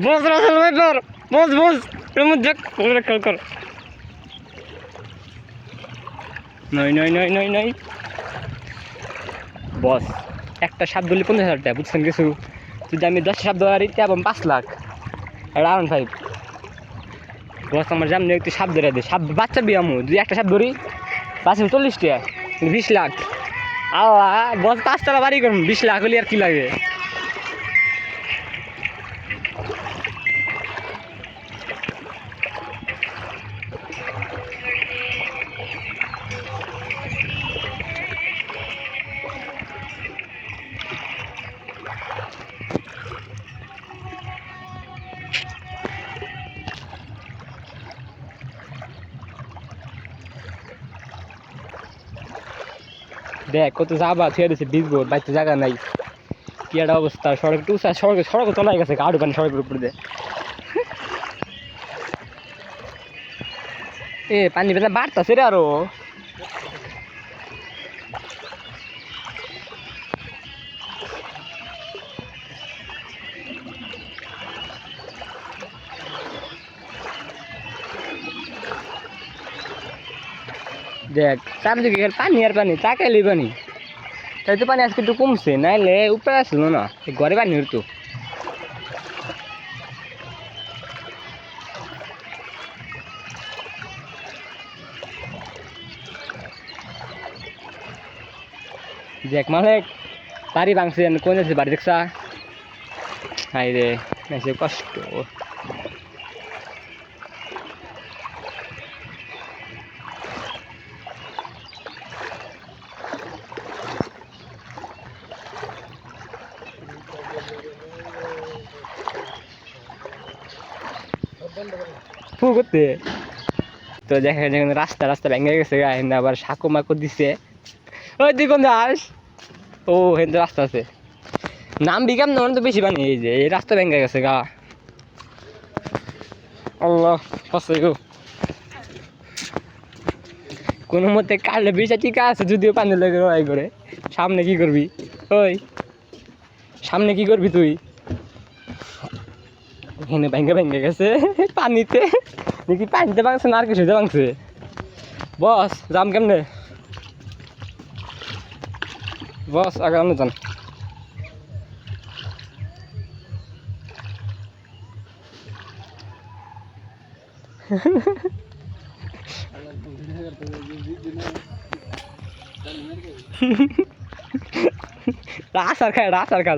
Boss Russell viper boss boss এর মধ্যে খেল কর নয় নয় নয় নয় নয় বস একটা শব্দ বলি পঞ্চাশ হাজার টাকা, বুঝছেন কিছু? যদি আমি দশ শব্দ আর ইত্যা এবং পাঁচ লাখ। আরাম ফাইভ বস আমার সামনে একটু শব্দ ধরে দে। শব্দ বাচ্চা বিয়ে আমু যদি একটা শব্দ ধরি, পাঁচ চল্লিশ টাকা, বিশ লাখ। আল্লাহ বস পাঁচতলা বাড়ি করুন বিশ লাখ হলে আর কি লাগে? দেখ, কত যাবা, ছেড়ে দিছে ভিজবো বাড়িতে জায়গা নাই। কি একটা অবস্থা, সড়ক টু সড়ক সড়ক চলাই গেছে কাঠু পানি সড়কের উপরে দে। এ পানি বেলা বাড়তাছে রে আরও। দেখ চারদিকে পানি আর পানি তাকাইলে পানি। তাই তো পানি আজকে একটু কমছে, নাইলে উপায় আসলো না ঘরে পানি হতো দেখ মালিক, বাড়ি ভাঙছে, কোন বাড়ি দেখছা? হাই রে কষ্ট। করতে তো দেখা রাস্তা রাস্তা ভেঙে গেছে আবার দিছে। ওই কোন ও রাস্তা আছে। নাম বিকাম না তো বেশি বানি এই যে, এই রাস্তা ভেঙে গেছে গা। আল্লাহ ফসে গো। কোনো মতে কাটলে বিষা ঠিক আছে, যদিও পানি লেগে রয় করে। সামনে কি করবি? ওই, সামনে কি করবি তুই? এখানে ভেঙে ভেঙে গেছে। পানিতে দেখি পানিতে ভাঙছে না আর কিছুতে ভাঙছে বস যাম কেমনে বস আগে আপনি যান রাস আর খায় রাস আর খায়